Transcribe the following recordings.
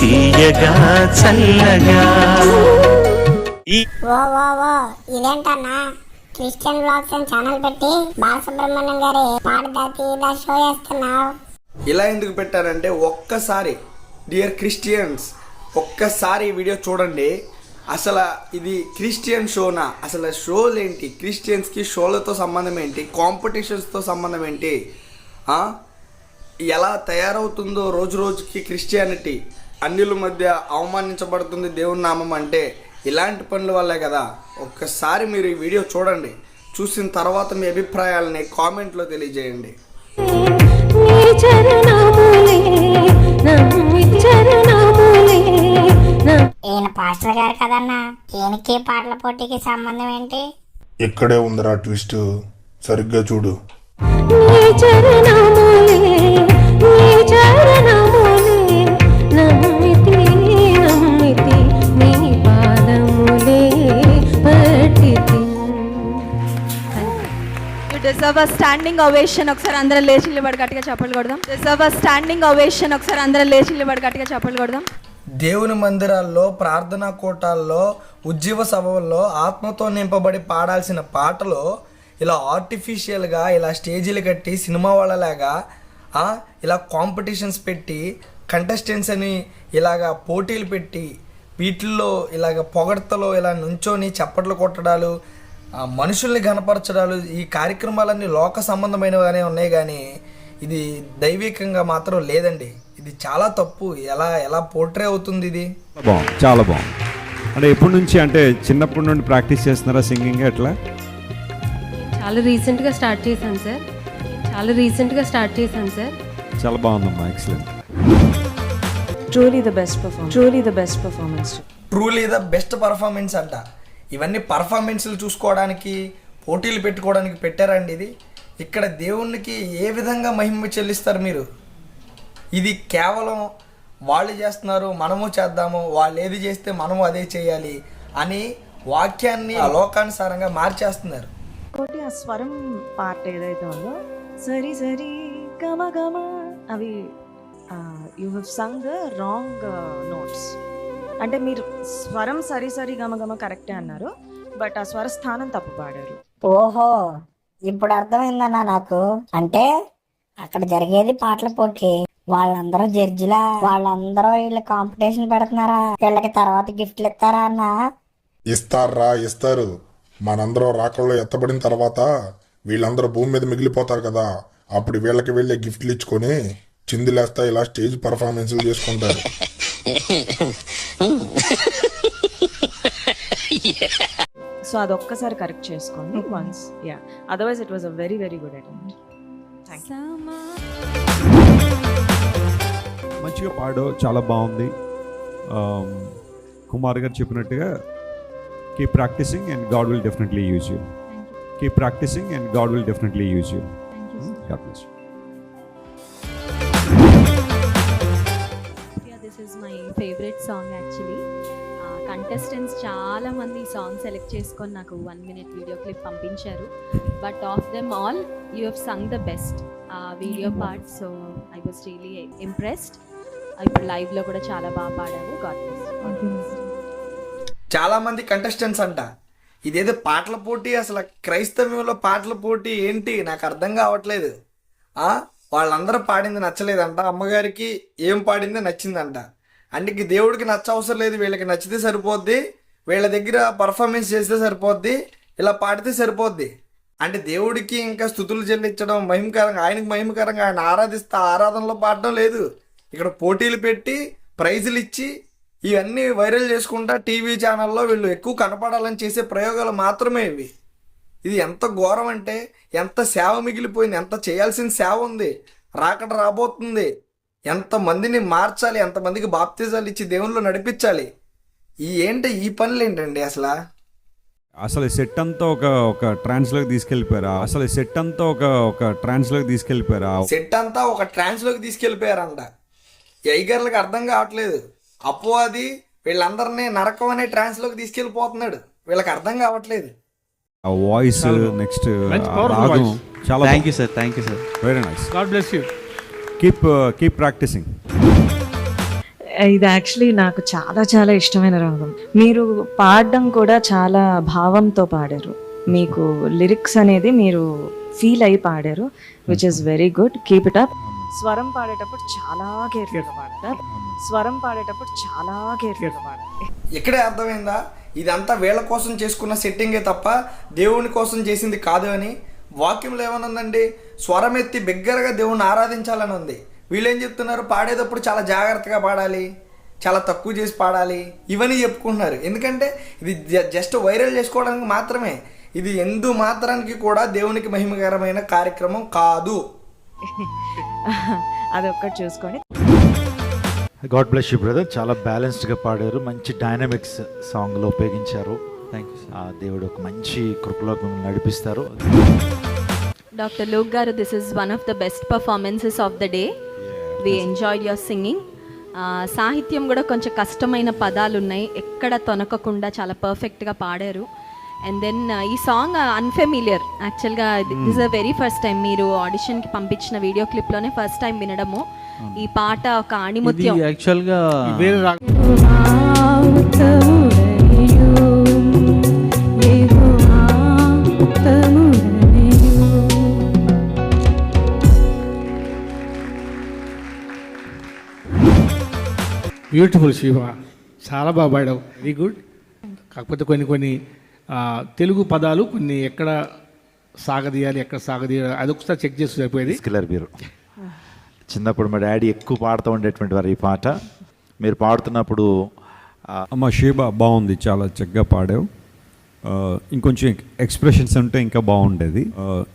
తీయగా చల్లగా. ఈ ఓ ఓ ఓ ఇదేంటన్నా? క్రిస్టియన్ బ్లాగ్స్ అని ఛానల్ పెట్టి బాలసుబ్రహ్మణ్యం గారి పాడదా తీదా షో చేస్తున్నావు. ఇలా ఎందుకు పెట్టారంటే ఒక్కసారి డియర్ క్రిస్టియన్స్ ఒక్కసారి ఈ వీడియో చూడండి. అసలు ఇది క్రిస్టియన్ షోనా అసలు షోలు ఏంటి? క్రిస్టియన్స్కి షోలతో సంబంధం ఏంటి? కాంపిటీషన్స్తో సంబంధం ఏంటి? ఎలా తయారవుతుందో రోజు రోజుకి క్రిస్టియానిటీ అన్యుల మధ్య అవమానించబడుతుంది దేవుని నామం అంటే ఇలాంటి పనుల వల్లే కదా. ఒక్కసారి మీరు ఈ వీడియో చూడండి. చూసిన తర్వాత మీ అభిప్రాయాలని కామెంట్లో తెలియజేయండి. నీ చరణములే నమ్మి చరణములే నా ఈయన పాస్టర్ గారు కదన్నా ఈయనకి పాటల పోటీకి సంబంధం ఏంటి? ఇక్కడే ఉందిరా ట్విస్ట్. సరిగ్గా చూడు. నీ చరణములే నీ చరణములే డిజర్వ్ అ స్టాండింగ్ అవేషన్ ఒకసారి అందరం లేచి నిలబడి గట్టిగా చెప్పలు కొడదాం. డిజర్వ్ అ స్టాండింగ్ అవేషన్ ఒకసారి అందరం లేచి నిలబడి గట్టిగా చెప్పలు కొడదాం. దేవుని మందిరాల్లో ప్రార్థనా కోటాల్లో ఉజ్జీవ సభల్లో ఆత్మతో నింపబడి పాడాల్సిన పాటలు ఇలా ఆర్టిఫిషియల్గా ఇలా స్టేజీలు కట్టి సినిమా వాళ్ళలాగా ఇలా కాంపిటీషన్స్ పెట్టి కంటెస్టెంట్స్ అని ఇలాగా పోటీలు పెట్టి వీటిల్లో ఇలాగ పొగడ్తలో ఇలా నుంచొని చప్పట్లు కొట్టడాలు మనుషుల్ని కనపరచడాలు ఈ కార్యక్రమాలన్నీ లోక సంబంధమైనవిగానే ఉన్నాయి కానీ ఇది దైవికంగా మాత్రం లేదండి. ఇది చాలా తప్పు. ఎలా ఎలా పోర్ట్రే అవుతుంది ఇది? బాగుంది. చాలా బాగుంది. అంటే ఎప్పటి నుంచి అంటే చిన్నప్పటి నుండి ప్రాక్టీస్ చేస్తున్నారా సింగింగ్ ఎట్లా? చాలా రీసెంట్గా స్టార్ట్ చేశాను సార్. చాలా రీసెంట్గా స్టార్ట్ చేశాను సార్. చాలా బాగుందమ్మా. Excellent truly the best performance truly the best performance. Truly the best performance అంట. ఇవన్నీ పర్ఫార్మెన్స్లు చూసుకోవడానికి పోటీలు పెట్టుకోవడానికి పెట్టారండి ఇది. ఇక్కడ దేవునికి ఏ విధంగా మహిమ చెల్లిస్తారు మీరు? ఇది కేవలం వాళ్ళు చేస్తున్నారు మనము చేద్దాము వాళ్ళు ఏది చేస్తే మనము అదే చేయాలి అని వాక్యాన్ని లోకానుసారంగా మార్చేస్తున్నారు. ఇంకోటి ఆ స్వరం పార్ట్ ఏదైతే ఉందో సరి సరి గమ గమ అవి you have sung wrong notes అంటే మీరు స్వరం సరి సరి గమ గమ కరెక్టే అన్నారు బట్ ఆ స్వర స్థానం తప్పు పాడారు. ఓహో ఇప్పుడు అర్థమైందన్నా నాకు. అంటే అక్కడ జరిగేది పాటల పోటీ. వాళ్ళందరూ జడ్జిలా వాళ్ళందరూ వీళ్ళ కాంపిటీషన్ పెడుతున్నారా? వీళ్ళకి తర్వాత గిఫ్ట్లు ఇస్తారా అన్న? ఇస్తారా ఇస్తారు. మనందరం రాకల్లో ఎత్తబడిన తర్వాత వీళ్ళందరూ భూమి మీద మిగిలిపోతారు కదా. అప్పుడు వీళ్ళకి వెళ్ళే గిఫ్ట్లు ఇచ్చుకొని చిందులేస్తా ఇలా స్టేజ్ పర్ఫార్మెన్స్లు చేసుకుంటారు. సో అదొక్కసారి కరెక్ట్ చేసుకోండి. Once yeah otherwise it was a very very good attempt you మంచిగా పాడో చాలా బాగుంది. Um, కుమార్ గారు చెప్పినట్టుగా keep practicing and God will definitely use you keep practicing and God will definitely use you God bless this my favourite song actually. Contestants చాలా మంది song select చేసుకొని నాకు వన్ మినిట్ వీడియో క్లిప్ పంపించారు. But of them all you have sung the best. ఆ video part so I was really impressed. ఇప్పుడు లైవ్లో కూడా చాలా బాగా పాడావు గాడ్ చాలా మంది కంటెస్టెంట్స్ అంట. ఇదేదో పాటల పోటీ అసలు క్రైస్తవ్యంలో పాటల పోటీ ఏంటి? నాకు అర్థం కావట్లేదు. వాళ్ళందరూ పాడింది నచ్చలేదంట. అమ్మగారికి ఏం పాడిందో నచ్చిందంట. అంటే దేవుడికి నచ్చ అవసరం లేదు వీళ్ళకి నచ్చితే సరిపోద్ది వీళ్ళ దగ్గర పర్ఫార్మెన్స్ చేస్తే సరిపోద్ది ఇలా పాడితే సరిపోద్ది. అంటే దేవుడికి ఇంకా స్థుతులు చెల్లించడం మహిమకరంగా ఆయనకి మహిమకరంగా ఆయన ఆరాధిస్తా ఆరాధనలో పాడడం లేదు. ఇక్కడ పోటీలు పెట్టి ప్రైజులు ఇచ్చి ఇవన్నీ వైరల్ చేసుకుంటా టీవీ ఛానల్లో వీళ్ళు ఎక్కువ కనపడాలని చేసే ప్రయోగాలు మాత్రమే ఇవి. ఇది ఎంత ఘోరం అంటే ఎంత సేవ మిగిలిపోయింది ఎంత చేయాల్సిన సేవ ఉంది రాకడ రాబోతుంది. ఎంతమందిని మార్చాలి ఎంతమందికి బాప్తిజాలు ఇచ్చి దేవుళ్ళు నడిపించాలి? ఈ ఏంటి ఈ పనులు ఏంటండి అసలు? అసలు సెట్ అంతా ఒక ఒక ట్రాన్స్లోకి తీసుకెళ్ళిపోయారా? అసలు సెట్ అంతా ఒక ఒక ట్రాన్స్లోకి తీసుకెళ్ళిపోయారా? సెట్ అంతా ఒక ట్రాన్స్లోకి తీసుకెళ్ళిపోయారంట. ఈ అయ్యగారులకు అర్థం కావట్లేదు. అపవాది వీళ్ళందరినీ నరకం అనే ట్రాన్స్లోకి తీసుకెళ్ళిపోతున్నాడు. వీళ్ళకి అర్థం కావట్లేదు. ఆ వాయిస్ నెక్స్ట్. చాలా thank you sir thank you sir very nice God bless you keep keep practicing ఇది యాక్చువల్లీ నాకు చాలా చాలా ఇష్టమైన రాగం. మీరు పాడడం కూడా చాలా భావంతో పాడారు. మీకు లిరిక్స్ అనేది మీరు ఫీల్ అయి పాడారు which is very good keep it up స్వరం పాడేటప్పుడు చాలా కేర్ఫుల్గా పాడతారు. స్వరం పాడేటప్పుడు చాలా కేర్ఫుల్గా పాడాలి ఇక్కడే అర్థమైందా? ఇదంతా వీళ్ళ కోసం చేసుకున్న సెట్టింగే తప్ప దేవుని కోసం చేసింది కాదు అని వాక్యంలో ఏమనుందండి? స్వరం ఎత్తి బిగ్గరగా దేవుణ్ణి ఆరాధించాలని ఉంది. వీళ్ళు ఏం చెప్తున్నారు? పాడేటప్పుడు చాలా జాగ్రత్తగా పాడాలి. చాలా తక్కువ చేసి పాడాలి. ఇవన్నీ చెప్పుకుంటున్నారు. ఎందుకంటే ఇది జస్ట్ వైరల్ చేసుకోవడానికి మాత్రమే. ఇది ఎందు మాత్రానికి కూడా దేవునికి మహిమకరమైన కార్యక్రమం కాదు. అది ఒక్కటి చూసుకొని గాడ్ బ్లెస్ యూ బ్రదర్ చాలా బ్యాలెన్స్డ్గా పాడారు. మంచి డైనమిక్స్ సాంగ్లో ఉపయోగించారు. థ్యాంక్ యూ ఆ దేవుడు ఒక మంచి కృపలో మిమ్మల్ని నడిపిస్తారు. డాక్టర్ లోక్ గారు this is one of the best performances of the day we enjoy your singing సాహిత్యం కూడా కొంచెం కష్టమైన పదాలు ఉన్నాయి. ఎక్కడ తొనకకుండా చాలా పర్ఫెక్ట్గా పాడారు. అండ్ దెన్ ఈ సాంగ్ అన్ఫెమిలియర్ యాక్చువల్గా this a very first time మీరు ఆడిషన్కి పంపించిన వీడియో క్లిప్లోనే ఫస్ట్ టైం వినడము. ఈ పాట ఒక ఆణిముత్యం. యాక్చువల్గా బ్యూటిఫుల్ శివ చాలా బాగా పాడావు. వెరీ గుడ్ కాకపోతే కొన్ని కొన్ని తెలుగు పదాలు కొన్ని ఎక్కడ సాగదీయాలి ఎక్కడ సాగదీయాలి అది ఒకసారి చెక్ చేసి సరిపోయేది. స్కిల్లర్ మీరు. చిన్నప్పుడు మా డాడీ ఎక్కువ పాడుతూ ఉండేటువంటి వారు ఈ పాట. మీరు పాడుతున్నప్పుడు అమ్మ షేబా బాగుంది చాలా చక్కగా పాడావు. ఇంకొంచెం ఎక్స్ప్రెషన్స్ ఉంటే ఇంకా బాగుండేది.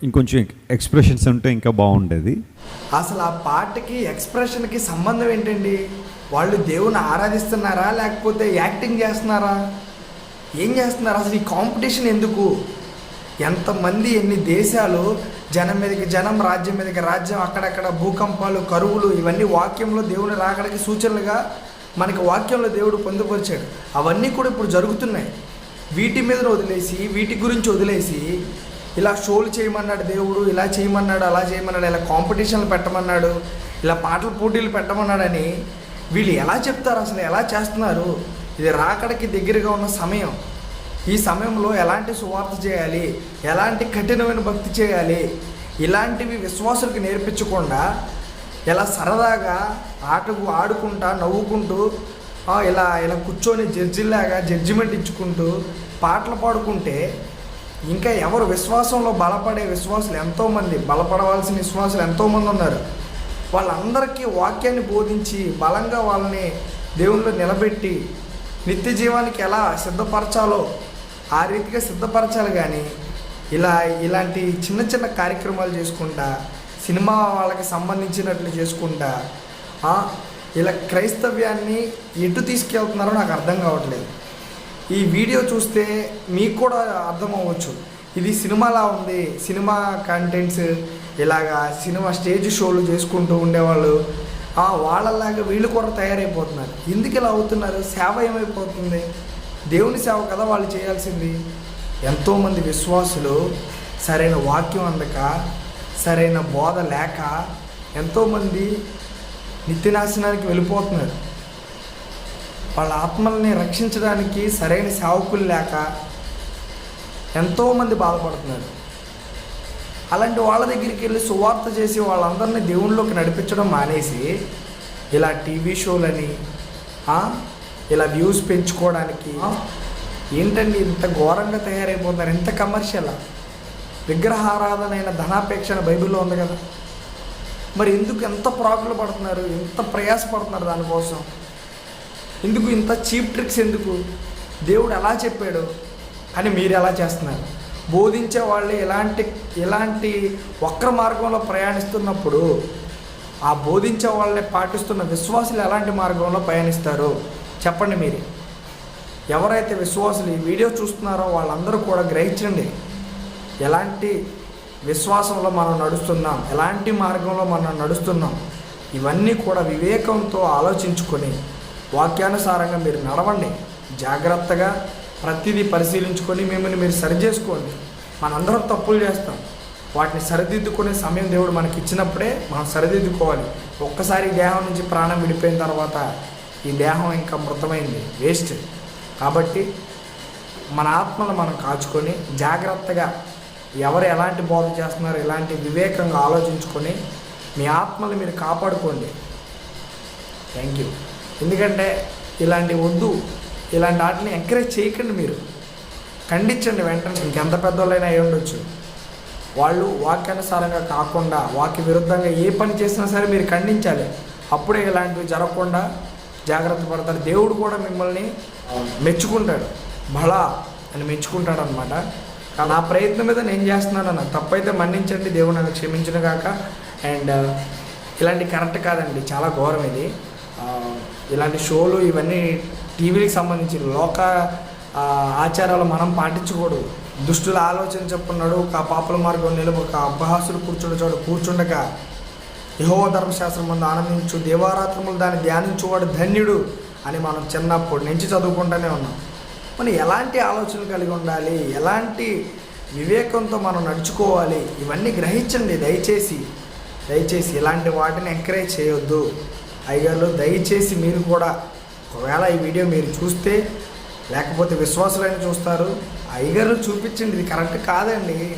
ఇంకొంచెం ఎక్స్ప్రెషన్స్ ఉంటే ఇంకా బాగుండేది. అసలు ఆ పాటకి ఎక్స్ప్రెషన్కి సంబంధం ఏంటండి? వాళ్ళు దేవుని ఆరాధిస్తున్నారా లేకపోతే యాక్టింగ్ చేస్తున్నారా? ఏం చేస్తున్నారు? అసలు ఈ కాంపిటీషన్ ఎందుకు? ఎంతమంది ఎన్ని దేశాలు జనం మీదకి జనం రాజ్యం మీదకి రాజ్యం అక్కడక్కడ భూకంపాలు కరువులు ఇవన్నీ వాక్యంలో దేవుని రాకడికి సూచనలుగా మనకి వాక్యంలో దేవుడు పొందుపరిచాడు. అవన్నీ కూడా ఇప్పుడు జరుగుతున్నాయి. వీటి మీద వదిలేసి వీటి గురించి వదిలేసి ఇలా షోలు చేయమన్నాడు దేవుడు ఇలా చేయమన్నాడు అలా చేయమన్నాడు ఇలా కాంపిటీషన్లు పెట్టమన్నాడు ఇలా పాటల పోటీలు పెట్టమన్నాడని వీళ్ళు ఎలా చెప్తారు అసలు? ఎలా చేస్తున్నారు? ఇది రాకడికి దగ్గరగా ఉన్న సమయం. ఈ సమయంలో ఎలాంటి సువార్త చేయాలి? ఎలాంటి కఠినమైన భక్తి చేయాలి? ఇలాంటివి విశ్వాసులకు నేర్పించకుండా ఇలా సరదాగా ఆటకు ఆడుకుంటా నవ్వుకుంటూ ఇలా ఇలా కూర్చొని జడ్జిలాగా జడ్జిమెంట్ ఇచ్చుకుంటూ పాటలు పాడుకుంటే ఇంకా ఎవరు విశ్వాసంలో బలపడే విశ్వాసులు ఎంతోమంది బలపడవలసిన విశ్వాసులు ఎంతోమంది ఉన్నారు. వాళ్ళందరికీ వాక్యాన్ని బోధించి బలంగా వాళ్ళని దేవుళ్ళు నిలబెట్టి నిత్య జీవానికి ఎలా సిద్ధపరచాలో ఆ రీతిగా సిద్ధపరచాలి కానీ ఇలా ఇలాంటి చిన్న చిన్న కార్యక్రమాలు చేసుకుంటా సినిమా వాళ్ళకి సంబంధించినట్లు చేసుకుంటా ఇలా క్రైస్తవ్యాన్ని ఎటు తీసుకెళ్తున్నారో నాకు అర్థం కావట్లేదు. ఈ వీడియో చూస్తే మీకు కూడా అర్థం అవ్వచ్చు ఇది సినిమాలా ఉంది? సినిమా కంటెంట్స్ ఇలాగా సినిమా స్టేజ్ షోలు చేసుకుంటూ ఉండేవాళ్ళు ఆ, వాళ్ళలాగా వీళ్ళు కూడా తయారైపోతున్నారు. ఎందుకు ఇలా అవుతున్నారు? సేవ ఏమైపోతుంది? దేవుని సేవ కదా వాళ్ళు చేయాల్సింది. ఎంతోమంది విశ్వాసులు సరైన వాక్యం అందక సరైన బోధ లేక ఎంతోమంది నిత్యనాశనానికి వెళ్ళిపోతున్నారు. వాళ్ళ ఆత్మల్ని రక్షించడానికి సరైన సేవకులు లేక ఎంతోమంది బాధపడుతున్నారు. అలాంటి వాళ్ళ దగ్గరికి వెళ్ళి సువార్త చేసి వాళ్ళందరినీ దేవుళ్ళలోకి నడిపించడం మానేసి ఇలా టీవీ షోలని ఇలా వ్యూస్ పెంచుకోవడానికి ఏంటండి ఇంత ఘోరంగా తయారైపోతున్నారు? ఇంత కమర్షియల్? విగ్రహారాధనైన ధనాపేక్ష అని బైబిల్లో ఉంది కదా. మరి ఎందుకు ఎంత ప్రాకులు పడుతున్నారు? ఎంత ప్రయాసపడుతున్నారు దానికోసం? ఎందుకు ఇంత చీప్ ట్రిక్స్ ఎందుకు? దేవుడు ఎలా చెప్పాడు? అని మీరు ఎలా చేస్తున్నారు? బోధించే వాళ్ళు ఎలాంటి ఇలాంటి వక్ర మార్గంలో ప్రయాణిస్తున్నప్పుడు ఆ బోధించే వాళ్ళని పాటిస్తున్న విశ్వాసులు ఎలాంటి మార్గంలో పయనిస్తారు చెప్పండి మీరు. ఎవరైతే విశ్వాసులు ఈ వీడియో చూస్తున్నారో వాళ్ళందరూ కూడా గ్రహించండి. ఎలాంటి విశ్వాసంలో మనం నడుస్తున్నాం? ఎలాంటి మార్గంలో మనం నడుస్తున్నాం? ఇవన్నీ కూడా వివేకంతో ఆలోచించుకొని వాక్యానుసారంగా మీరు నడవండి. జాగ్రత్తగా ప్రతిదీ పరిశీలించుకొని మిమ్మల్ని మీరు సరి చేసుకోండి. మనందరం తప్పులు చేస్తాం. వాటిని సరిదిద్దుకునే సమయం దేవుడు మనకి ఇచ్చినప్పుడే మనం సరిదిద్దుకోవాలి. ఒక్కసారి దేహం నుంచి ప్రాణం విడిపోయిన తర్వాత ఈ దేహం ఇంకా మృతమైంది వేస్ట్. కాబట్టి మన ఆత్మను మనం కాచుకొని జాగ్రత్తగా ఎవరు ఎలాంటి బోధ చేస్తున్నారు ఎలాంటి వివేకంగా ఆలోచించుకొని మీ ఆత్మలు మీరు కాపాడుకోండి. థ్యాంక్ యూ ఎందుకంటే ఇలాంటి వద్దు ఇలాంటి వాటిని ఎంకరేజ్ చేయకండి మీరు. ఖండించండి వెంటనే. ఇంకెంత పెద్దోళ్ళైనా అయి ఉండొచ్చు. వాళ్ళు వాక్యానుసారంగా కాకుండా వాక్య విరుద్ధంగా ఏ పని చేసినా సరే మీరు ఖండించాలి. అప్పుడే ఇలాంటివి జరగకుండా జాగ్రత్త పడతారు. దేవుడు కూడా మిమ్మల్ని మెచ్చుకుంటాడు. బలా అని మెచ్చుకుంటాడు అనమాట నా ప్రయత్నం మీద నేను చేస్తున్నాను అన్న తప్పైతే మన్నించండి. దేవుడు నన్ను క్షమించిన కాక అండ్ ఇలాంటి కరెక్ట్ కాదండి. చాలా ఘోరం ఇది. ఆ, ఇలాంటి షోలు ఇవన్నీ టీవీకి సంబంధించి లోక ఆ, ఆచారాలు మనం పాటించకూడదు. దుష్టుల ఆలోచన చెప్పున్నాడు ఒక పాపల మార్గం నిలువ ఒక అపహాసులు కూర్చుండ చోటు కూర్చుండగా యహో ధర్మశాస్త్రం ముందు ఆనందించు దేవారాత్రములు దాన్ని ధ్యానించువాడు ధన్యుడు అని మనం చిన్నప్పటి నుంచి చదువుకుంటూనే ఉన్నాం. మనం ఎలాంటి ఆలోచనలు కలిగి ఉండాలి? ఎలాంటి వివేకంతో మనం నడుచుకోవాలి? ఇవన్నీ గ్రహించండి దయచేసి. దయచేసి ఇలాంటి వాటిని ఎంకరేజ్ చేయొద్దు. అయ్యారు దయచేసి మీరు కూడా ఒకవేళ ఈ వీడియో మీరు చూస్తే లేకపోతే విశ్వాసులని చూస్తారు. అయ్యగారు చూపించండి ఇది కరెక్ట్ కాదండి.